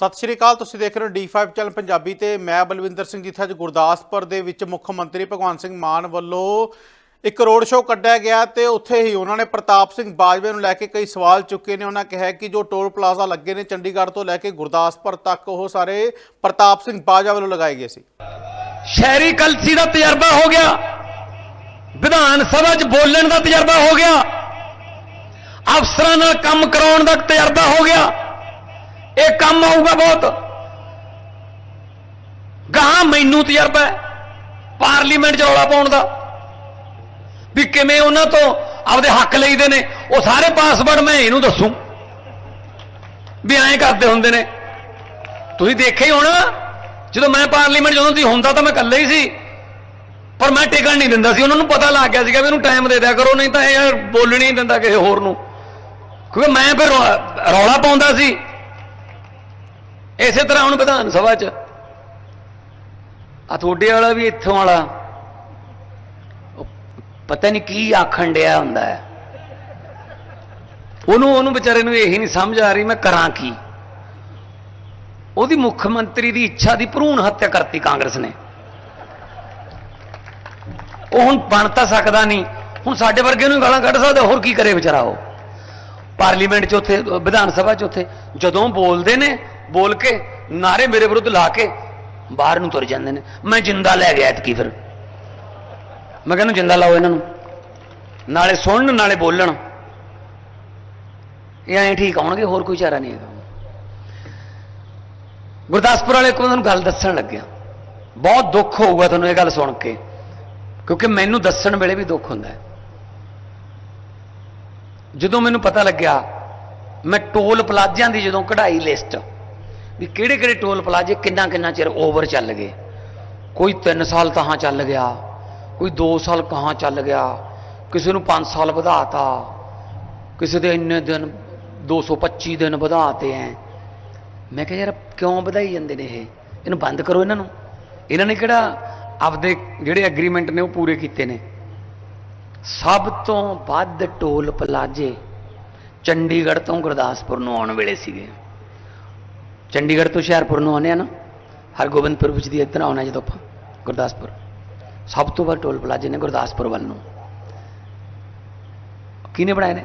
ਸਤਿ ਸ਼੍ਰੀ ਅਕਾਲ, ਤੁਸੀਂ ਦੇਖ ਰਹੇ ਹੋ D5 ਚੈਨਲ ਪੰਜਾਬੀ ਤੇ ਮੈਂ ਬਲਵਿੰਦਰ ਸਿੰਘ ਜਿੱਥੇ ਅੱਜ ਗੁਰਦਾਸਪੁਰ ਦੇ ਵਿੱਚ ਮੁੱਖ ਮੰਤਰੀ ਭਗਵੰਤ ਸਿੰਘ ਮਾਨ ਵੱਲੋਂ ਇੱਕ ਰੋਡ ਸ਼ੋਅ ਕੱਢਿਆ ਗਿਆ ਤੇ ਉੱਥੇ ਹੀ ਉਹਨਾਂ ਨੇ ਪ੍ਰਤਾਪ ਸਿੰਘ ਬਾਜਵੇ ਨੂੰ ਲੈ ਕੇ ਕਈ ਸਵਾਲ ਚੁੱਕੇ ਨੇ। ਉਹਨਾਂ ਕਿਹਾ ਕਿ ਜੋ ਟੋਲ ਪਲਾਜ਼ਾ ਲੱਗੇ ਨੇ ਚੰਡੀਗੜ੍ਹ ਤੋਂ ਲੈ ਕੇ ਗੁਰਦਾਸਪੁਰ ਤੱਕ, ਉਹ ਸਾਰੇ ਪ੍ਰਤਾਪ ਸਿੰਘ ਬਾਜਵਾ ਵੱਲੋਂ ਲਗਾਏ ਗਏ ਸੀ। ਸ਼ਹਿਰੀ ਕਲਸੀ ਦਾ ਤਜਰਬਾ ਹੋ ਗਿਆ। ਵਿਧਾਨ ਸਭਾ 'ਚ ਬੋਲਣ ਦਾ ਤਜਰਬਾ ਹੋ ਗਿਆ। ਅਫਸਰਾਂ ਨਾਲ ਕੰਮ ਕਰਾਉਣ ਦਾ ਤਜਰਬਾ ਹੋ ਗਿਆ। ਇਹ ਕੰਮ ਆਊਗਾ ਬਹੁਤ। ਗਾਂ ਮੈਨੂੰ ਤਜਰਬਾ ਹੈ, ਪਾਰਲੀਮੈਂਟ 'ਚ ਰੌਲਾ ਪਾਉਣ ਦਾ। ਵੀ ਕਿਵੇਂ ਉਹਨਾਂ ਤੋਂ ਆਪਦੇ ਹੱਕ ਲਈਦੇ ਨੇ, ਉਹ ਸਾਰੇ ਪਾਸਵਰਡ ਮੈਂ ਇਹਨੂੰ ਦੱਸੂ। ਵੀ ਐਂ ਕਰਦੇ ਹੁੰਦੇ ਨੇ। ਤੁਸੀਂ ਦੇਖਿਆ ਹੀ ਹੋਣਾ, ਜਦੋਂ ਮੈਂ ਪਾਰਲੀਮੈਂਟ ਜਦੋਂ ਤੁਸੀਂ ਹੁੰਦਾ ਤਾਂ ਮੈਂ ਇਕੱਲੇ ਹੀ ਸੀ। ਪਰ ਮੈਂ ਟਿਕਣ ਨਹੀਂ ਦਿੰਦਾ ਸੀ, ਉਹਨਾਂ ਨੂੰ ਪਤਾ ਲੱਗ ਗਿਆ ਸੀਗਾ ਵੀ ਇਹਨੂੰ ਟਾਈਮ ਦੇ ਦਿਆ ਕਰੋ, ਨਹੀਂ ਤਾਂ ਇਹ ਯਾਰ ਬੋਲਣ ਨਹੀਂ ਦਿੰਦਾ ਕਿਸੇ ਹੋਰ ਨੂੰ। ਕਿਉਂਕਿ ਮੈਂ ਫਿਰ ਰੌਲਾ ਰੌਲਾ ਪਾਉਂਦਾ ਸੀ। ਇਸੇ ਤਰ੍ਹਾਂ ਹੁਣ ਵਿਧਾਨ ਸਭਾ 'ਚ। ਆ ਤੁਹਾਡੇ ਵਾਲਾ ਵੀ ਇੱਥੋਂ ਵਾਲਾ। ਪਤਾ ਨਹੀਂ ਕੀ ਆਖਣ ਡਿਆ ਹੁੰਦਾ ਹੈ। ਉਹਨੂੰ ਉਹਨੂੰ ਵਿਚਾਰੇ ਨੂੰ ਇਹੀ ਨਹੀਂ ਸਮਝ ਆ ਰਹੀ, ਮੈਂ ਕਰਾਂ ਕੀ। ਉਹਦੀ ਮੁੱਖ ਮੰਤਰੀ ਦੀ ਇੱਛਾ ਦੀ ਭਰੂਣ ਹੱਤਿਆ ਕਰਤੀ ਕਾਂਗਰਸ ਨੇ। ਉਹ ਹੁਣ ਬਣ ਤਾਂ ਸਕਦਾ ਨਹੀਂ ਹੁਣ ਸਾਡੇ ਵਰਗੇ ਨੂੰ ਗਾਲਾਂ ਕੱਢ ਸਕਦਾ, ਹੋਰ ਕੀ ਕਰੇ ਵਿਚਾਰਾ ਉਹ। ਪਾਰਲੀਮੈਂਟ 'ਚ ਉੱਥੇ, ਵਿਧਾਨ ਸਭਾ 'ਚ ਉੱਥੇ, ਜਦੋਂ ਬੋਲਦੇ ਨੇ ਬੋਲ ਕੇ, ਨਾਰੇ ਮੇਰੇ ਵਿਰੁੱਧ ਲਾ ਕੇ ਬਾਹਰ ਨੂੰ ਤੁਰ ਜਾਂਦੇ ਨੇ। ਮੈਂ ਜਿੰਦਾ ਲੈ ਗਿਆ ਐਤਕੀ ਫਿਰ। ਮੈਂ ਕਹਿੰਦਾ ਜਿੰਦਾ ਲਾਓ ਇਹਨਾਂ ਨੂੰ। ਨਾਲੇ ਸੁਣਨ, ਨਾਲੇ ਬੋਲਣ। ਇਹ ਐਂ ਠੀਕ ਆਉਣਗੇ, ਹੋਰ ਕੋਈ ਚਾਰਾ ਨਹੀਂ ਹੈਗਾ। ਗੁਰਦਾਸਪੁਰ ਵਾਲੇ ਕੋਲ ਤੁਹਾਨੂੰ ਗੱਲ ਦੱਸਣ ਲੱਗਿਆ। ਬਹੁਤ ਦੁੱਖ ਹੋਊਗਾ ਤੁਹਾਨੂੰ ਇਹ ਗੱਲ ਸੁਣ ਕੇ, ਕਿਉਂਕਿ ਮੈਨੂੰ ਦੱਸਣ ਵੇਲੇ ਵੀ ਦੁੱਖ ਹੁੰਦਾ ਹੈ। ਜਦੋਂ ਮੈਨੂੰ ਪਤਾ ਲੱਗਿਆ, ਮੈਂ ਟੋਲ ਪਲਾਜ਼ਿਆਂ ਦੀ ਜਦੋਂ ਕਢਾਈ ਲਿਸਟ ਵੀ ਕਿਹੜੇ ਕਿਹੜੇ ਟੋਲ ਪਲਾਜ਼ੇ ਕਿੰਨਾ ਕਿੰਨਾ ਚਿਰ ਓਵਰ ਚੱਲ ਗਏ। ਕੋਈ 3 ਸਾਲ ਕਹਾਂ ਚੱਲ ਗਿਆ, ਕੋਈ 2 ਸਾਲ ਕਹਾਂ ਚੱਲ ਗਿਆ, ਕਿਸੇ ਨੂੰ 5 ਸਾਲ ਵਧਾਤਾ, ਕਿਸੇ ਦੇ ਇੰਨੇ ਦਿਨ 225 ਦਿਨ ਵਧਾਤੇ ਐ। ਮੈਂ ਕਿਹਾ ਯਾਰ ਕਿਉਂ ਵਧਾਈ ਜਾਂਦੇ ਨੇ ਇਹ? ਇਹਨੂੰ ਬੰਦ ਕਰੋ ਇਹਨਾਂ ਨੂੰ। ਇਹਨਾਂ ਨੇ ਕਿਹੜਾ ਆਪਦੇ ਜਿਹੜੇ ਐਗਰੀਮੈਂਟ ਨੇ ਉਹ ਪੂਰੇ ਕੀਤੇ ਨੇ। ਸਭ ਤੋਂ ਵੱਧ ਟੋਲ ਪਲਾਜ਼ੇ ਚੰਡੀਗੜ੍ਹ ਤੋਂ ਗੁਰਦਾਸਪੁਰ ਨੂੰ ਆਉਣ ਵੇਲੇ ਸੀਗੇ। ਚੰਡੀਗੜ੍ਹ ਤੋਂ ਹੁਸ਼ਿਆਰਪੁਰ ਨੂੰ ਆਉਂਦੇ ਆ ਨਾ, ਹਰਗੋਬਿੰਦਪੁਰ ਵਿੱਚ ਦੀ ਇੱਧਰ ਆਉਣਾ ਜਦੋਂ ਆਪਾਂ, ਗੁਰਦਾਸਪੁਰ। ਸਭ ਤੋਂ ਵੱਧ ਟੋਲ ਪਲਾਜ਼ੇ ਨੇ ਗੁਰਦਾਸਪੁਰ ਵੱਲ ਨੂੰ। ਕਿਹਨੇ ਬਣਾਏ ਨੇ?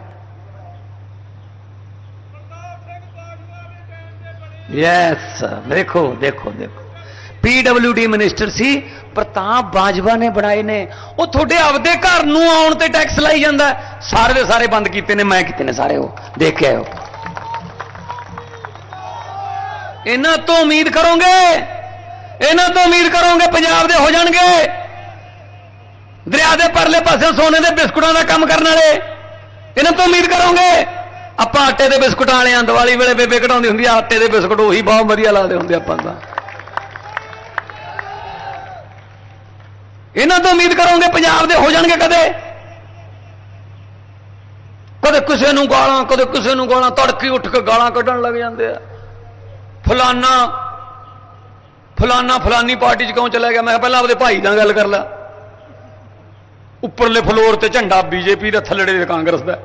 ਯੈਸ ਦੇਖੋ ਦੇਖੋ ਦੇਖੋ। ਪੀਡਬਲਯੂਡੀ ਮਿਨਿਸਟਰ ਸੀ, ਪ੍ਰਤਾਪ ਬਾਜਵਾ ਨੇ ਬਣਾਏ ਨੇ। ਉਹ ਤੁਹਾਡੇ ਆਪਦੇ ਘਰ ਨੂੰ ਆਉਣ ਤੇ ਟੈਕਸ ਲਾਈ ਜਾਂਦਾ। ਸਾਰੇ ਦੇ ਸਾਰੇ ਬੰਦ ਕੀਤੇ ਨੇ, ਮੈਂ ਕੀਤੇ ਨੇ ਸਾਰੇ ਉਹ। ਦੇਖ ਕੇ ਇਹਨਾਂ ਤੋਂ ਉਮੀਦ ਕਰੋਗੇ? ਇਹਨਾਂ ਤੋਂ ਉਮੀਦ ਕਰੋਗੇ ਪੰਜਾਬ ਦੇ ਹੋ ਜਾਣਗੇ? ਦਰਿਆ ਦੇ ਪਰਲੇ ਪਾਸੇ ਸੋਨੇ ਦੇ ਬਿਸਕੁਟਾਂ ਦਾ ਕੰਮ ਕਰਨ ਵਾਲੇ, ਇਹਨਾਂ ਤੋਂ ਉਮੀਦ ਕਰੋਗੇ? ਆਪਾਂ ਆਟੇ ਦੇ ਬਿਸਕੁਟਾਂ ਵਾਲਿਆਂ ਦੀਵਾਲੀ ਵੇਲੇ ਬੇਬੇ ਘਟਾਉਂਦੀ ਹੁੰਦੀ ਆ, ਆਟੇ ਦੇ ਬਿਸਕੁਟ ਉਹੀ ਬਹੁਤ ਵਧੀਆ ਲੱਗਦੇ ਹੁੰਦੇ ਆਪਾਂ ਦਾ ਇਹਨਾਂ ਤੋਂ ਉਮੀਦ ਕਰੋਗੇ ਪੰਜਾਬ ਦੇ ਹੋ ਜਾਣਗੇ ਕਦੇ? ਕਦੇ ਕਿਸੇ ਨੂੰ ਗਾਲਾਂ, ਕਦੇ ਕਿਸੇ ਨੂੰ ਗਾਲਾਂ, ਤੜਕੀ ਉੱਠ ਕੇ ਗਾਲਾਂ ਕੱਢਣ ਲੱਗ ਜਾਂਦੇ ਆ। ਫਲਾਨਾ ਫਲਾਨਾ ਫਲਾਨੀ ਪਾਰਟੀ 'ਚ ਕਿਉਂ ਚਲਾ ਗਿਆ? ਮੈਂ ਪਹਿਲਾਂ ਆਪਦੇ ਭਾਈ ਨਾਲ ਗੱਲ ਕਰ ਲਾ। ਉੱਪਰਲੇ ਫਲੋਰ ਤੇ ਝੰਡਾ ਬੀਜੇਪੀ ਦਾ ਥੱਲੜੇ ਦੇ ਕਾਂਗਰਸ ਦਾ।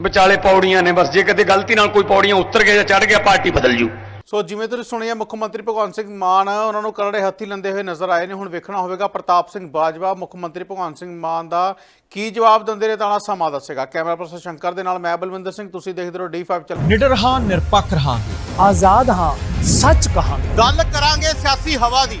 ਵਿਚਾਲੇ ਪੌੜੀਆਂ ਨੇ ਬਸ, ਜੇ ਕਦੇ ਗਲਤੀ ਨਾਲ ਕੋਈ ਪੌੜੀਆਂ ਉਤਰ ਗਿਆ ਜਾਂ ਚੜ ਗਿਆ, ਪਾਰਟੀ ਬਦਲ ਜੂ। ਸੋ ਜਿਵੇਂ ਤੁਸੀਂ ਸੁਣਿਆ ਮੁੱਖ ਮੰਤਰੀ ਭਗਵੰਤ ਸਿੰਘ ਮਾਨ ਉਹਨਾਂ ਨੂੰ ਕਰੜੇ ਹੱਥੀ ਲੈਂਦੇ ਹੋਏ ਨਜ਼ਰ ਆਏ ਨੇ। ਹੁਣ ਵੇਖਣਾ ਹੋਵੇਗਾ ਪ੍ਰਤਾਪ ਸਿੰਘ ਬਾਜਵਾ ਮੁੱਖ ਮੰਤਰੀ ਭਗਵੰਤ ਸਿੰਘ ਮਾਨ ਦਾ ਕੀ ਜਵਾਬ ਦਿੰਦੇ ਨੇ ਤਾਂ ਸਮਾਂ ਦੱਸੇਗਾ। ਕੈਮਰਾ ਪਰਸਨ ਸ਼ੰਕਰ ਦੇ ਨਾਲ ਮੈਂ ਬਲਵਿੰਦਰ ਸਿੰਘ ਤੁਸੀਂ ਦੇਖਦੇ ਰਹੋ D5 ਚੈਨਲ। ਨਿਡਰ ਹਾਂ ਨਿਰਪੱਖ ਰਹਾਂਗੇ। ਆਜ਼ਾਦ ਹਾਂ ਸੱਚ ਕਹਾਂਗੇ। ਗੱਲ ਕਰਾਂਗੇ ਸਿਆਸੀ ਹਵਾ ਦੀ।